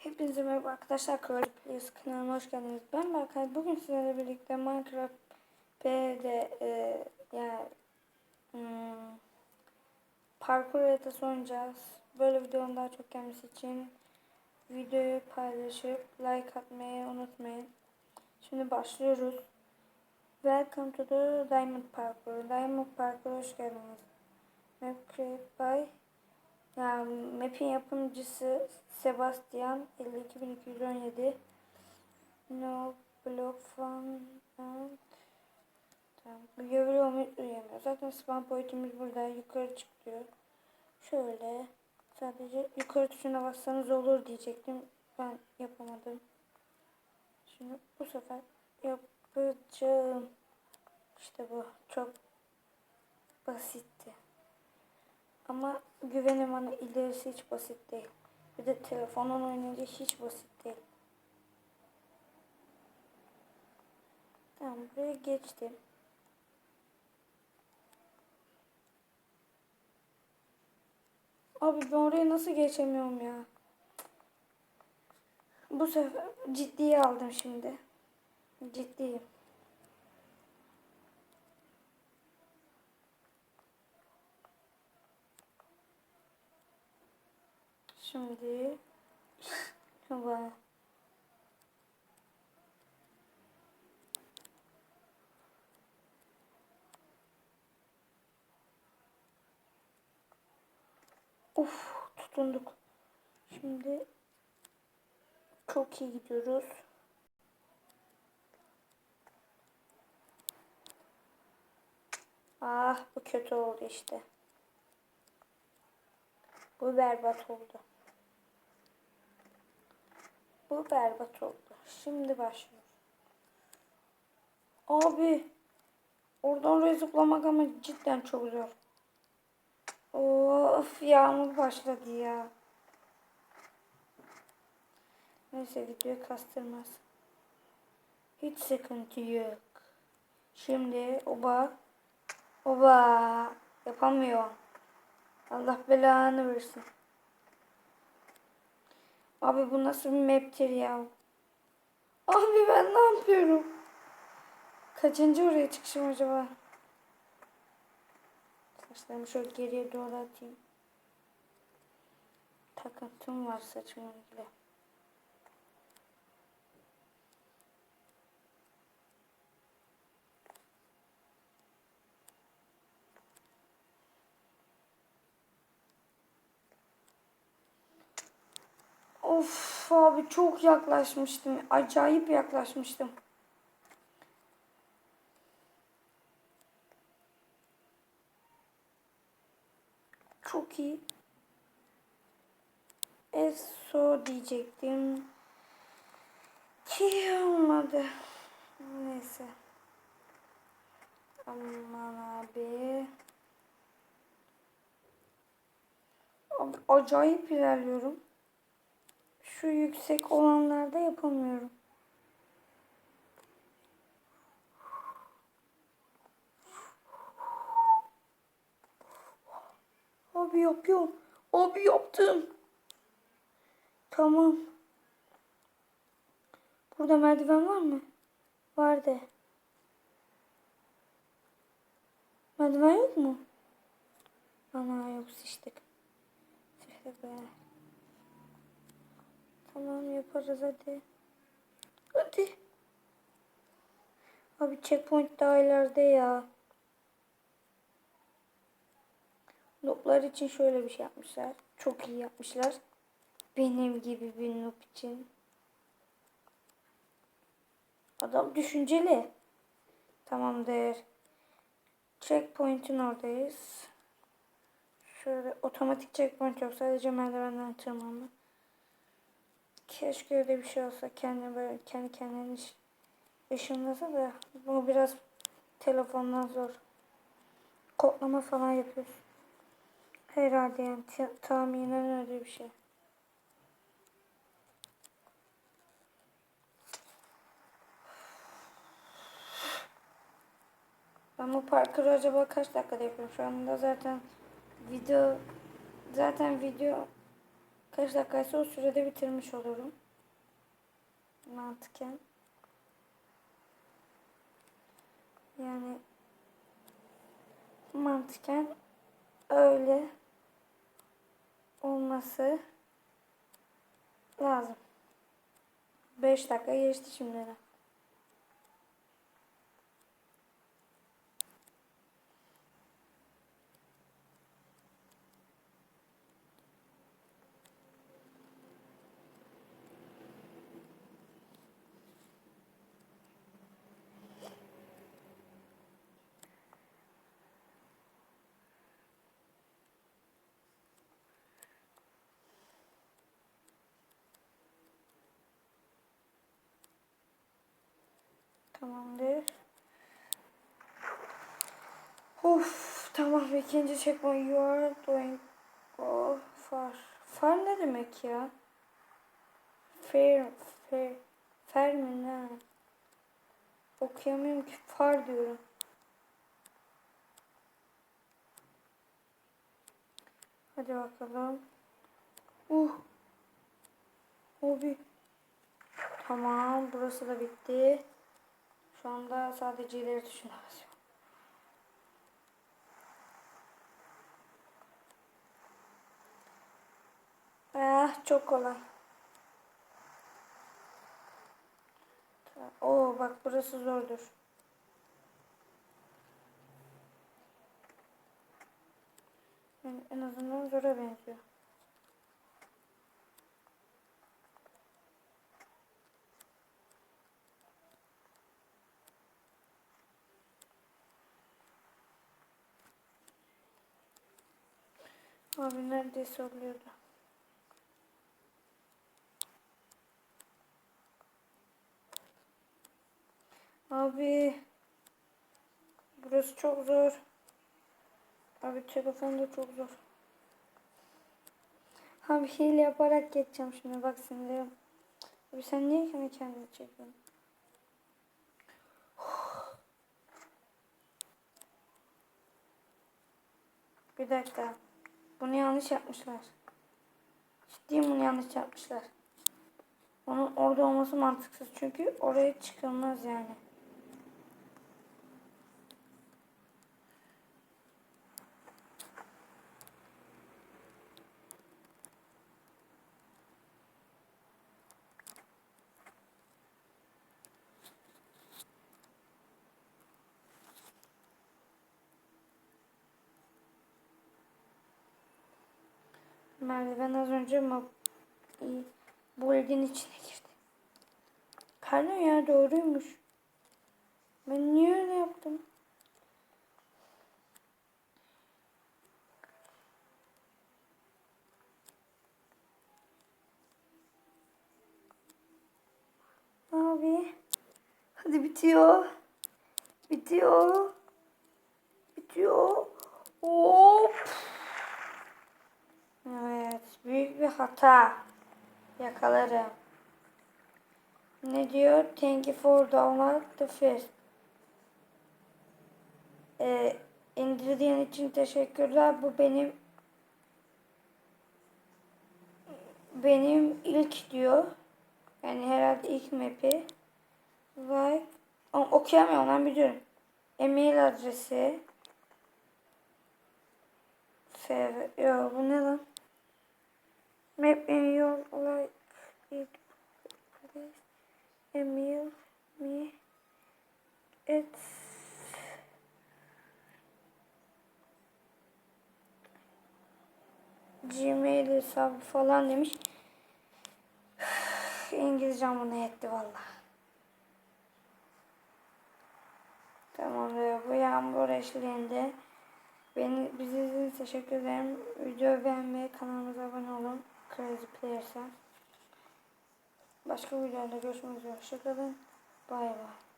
Hepinize merhaba arkadaşlar. Kıvırcık Players kanalıma hoş geldiniz. Ben Berkay. Bugün sizlerle birlikte Minecraft P'de e, yani hmm, parkur haritası oynayacağız. Böyle videonun daha çok gelmesi için videoyu paylaşıp like atmayı unutmayın. Şimdi başlıyoruz. Welcome to the Diamond Parkour. Diamond Parkour hoş geldiniz. Map by yani map'in yapımcısı Sebastian 52217 No block and Tamam. Görevli olmayı uyuyamıyor. Zaten spawn point'imiz burada. Yukarı çıkıyor. Şöyle. Sadece yukarı tuşuna bassanız olur diyecektim. Ben yapamadım. Şimdi bu sefer yapacağım. İşte bu. Çok basitti. Ama güvenim bana ilerisi hiç basit değil. Bir de telefonun oynayınca hiç basit değil. Tamam buraya geçtim. Abi ben oraya nasıl geçemiyorum ya? Bu sefer ciddiye aldım şimdi. Ciddiyim. Şimdi bana Uf tutunduk. Şimdi çok iyi gidiyoruz. Ah bu kötü oldu işte. Bu berbat oldu. Bu berbat oldu. Şimdi başlıyoruz. Abi. Oradan oraya zıplamak ama cidden çok zor. Of yağmur başladı ya. Neyse video kastırmaz. Hiç sıkıntı yok. Şimdi oba. Oba. Yapamıyor. Allah belanı versin. Abi bu nasıl bir map'tir ya? Abi ben ne yapıyorum? Kaçıncı oraya çıkışım acaba? Saçlarımı şöyle geriye doğru atayım. Takıntım var saçımla ilgili. Of abi çok yaklaşmıştım. Acayip yaklaşmıştım. Çok iyi. Eso diyecektim. Ki olmadı. Neyse. Aman abi. Abi acayip ilerliyorum. Şu yüksek olanlarda yapamıyorum. Abi yapıyorum. Abi yaptım. Tamam. Burada merdiven var mı? Vardı. Merdiven yok mu? Ana yok sıçtık. Sıçtık be. Tamam yaparız hadi. Hadi. Abi checkpoint daha ileride ya. Noob'lar için şöyle bir şey yapmışlar. Çok iyi yapmışlar. Benim gibi bir noob için. Adam düşünceli. Tamamdır. Checkpoint'in oradayız. Şöyle otomatik checkpoint yok. Sadece merdivenden tırmanma. Keşke öyle bir şey olsa. Kendi böyle kendi kendine iş- ışınlasa da bu biraz telefondan zor. Kodlama falan yapıyoruz. Herhalde yani ta- tahminen öyle bir şey. Ben bu parkuru acaba kaç dakikada yapıyorum? Şu anda zaten video zaten video kaç dakikaysa o sürede bitirmiş olurum. Mantıken. Yani mantıken öyle olması lazım. 5 dakika geçti şimdi. Tamamdır. Of tamam ikinci çekme you are doing oh, far. Far ne demek ya? Fair, fair, fair mi ne? Okuyamıyorum ki far diyorum. Hadi bakalım. Uh. Hobi. Tamam burası da bitti. Şu anda sadece ileri tuşuna basıyorum. Ah çok kolay. Oo bak burası zordur. En azından zora benziyor. Abi neredeyse oluyordu. Abi burası çok zor. Abi telefon da çok zor. Abi hile yaparak geçeceğim şimdi bak şimdi. Abi sen niye kendi kendini çekiyorsun? Bir dakika. Bunu yanlış yapmışlar. Ciddiyim bunu yanlış yapmışlar. Onun orada olması mantıksız çünkü oraya çıkılmaz yani. Merdiven az önce ma bu evin içine girdi. Pardon ya doğruymuş. Ben niye öyle yaptım? Abi. Hadi bitiyor. Bitiyor. Bitiyor. Hata. Yakalarım. Ne diyor? Thank you for download the first. Ee, indirdiğin için teşekkürler. Bu benim benim ilk diyor. Yani herhalde ilk map'i. Like. Ama okuyamıyorum ben biliyorum. E-mail adresi. Sev. Yo bu ne lan? Map in your like it please email me at Gmail hesabı falan demiş. İngilizcem buna yetti valla. Tamam ve bu yağmur eşliğinde beni bizi izlediğiniz teşekkür ederim. Videoyu beğenmeyi, kanalımıza abone olun. Crazy Players'a. Başka videoda görüşmek üzere. Hoşçakalın. Bay bay.